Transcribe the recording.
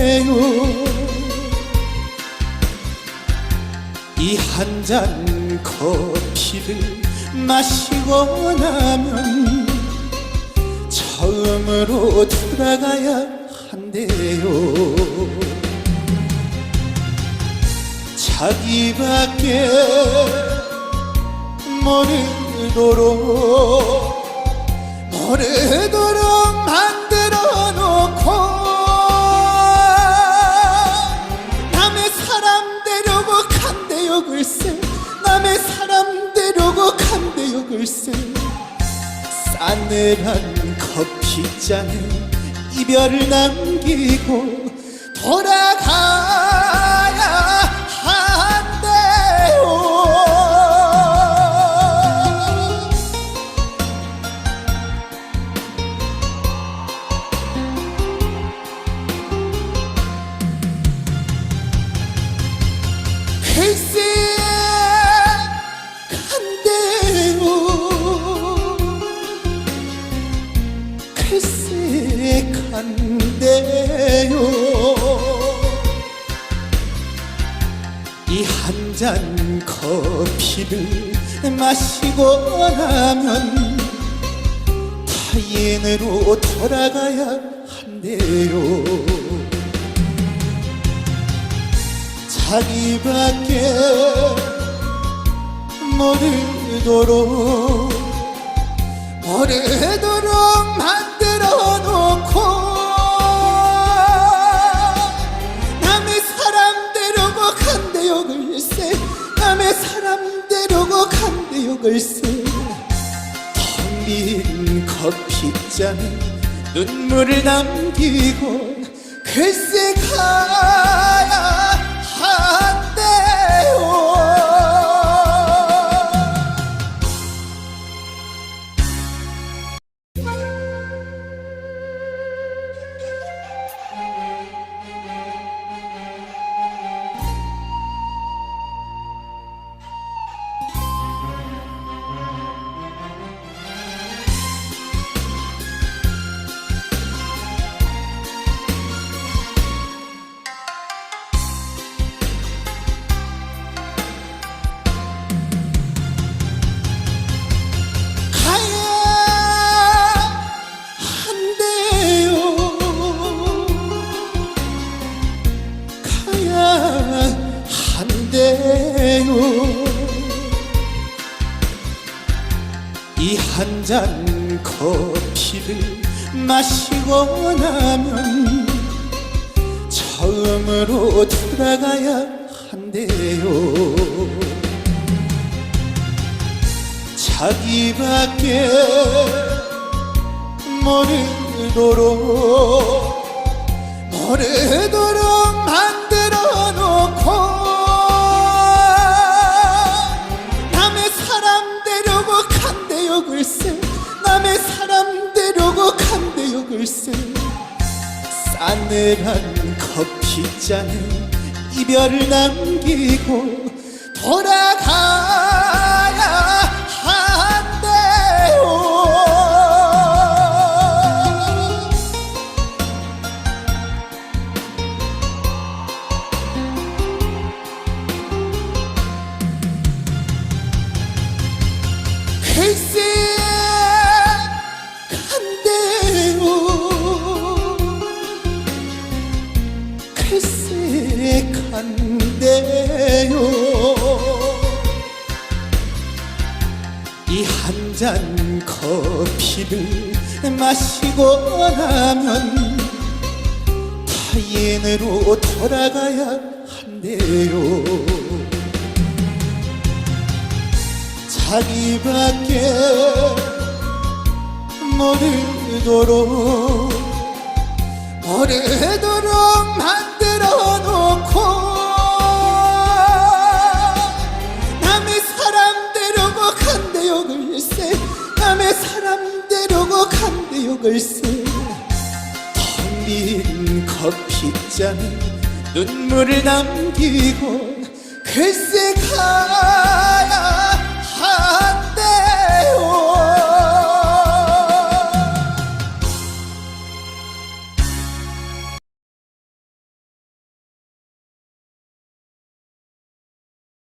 한대요 이 한 잔 커피를 마시고 나면 처음으로 돌아가야 한대요. 자기밖에 모르도록 모르도록 만들어 놓고 싸늘한 커피잔에 이별을 남기고 돌아가야 한대요. 글쎄 간대요. 이 한 잔 커피를 마시고 나면 타인으로 돌아가야 한대요. 자기밖에 모르도록 모르도록 만 글쎄 텅빈 커피잔에 눈물을 남기고 글쎄 가 이 한 잔 커피를 마시고 나면 처음으로 돌아가야 한대요. 자기밖에 모르도록 모르 글쎄 싸늘한 커피잔에 이별을 남기고 돌아가야 한대요. 글쎄 간대요. 이 한 잔 커피를 마시고 나면 타인으로 돌아가야 한대요. 자기밖에 모르도록 모르도록 만들어 놓고 글쎄 텅빈 커피잔에 눈물을 남기고 글쎄 가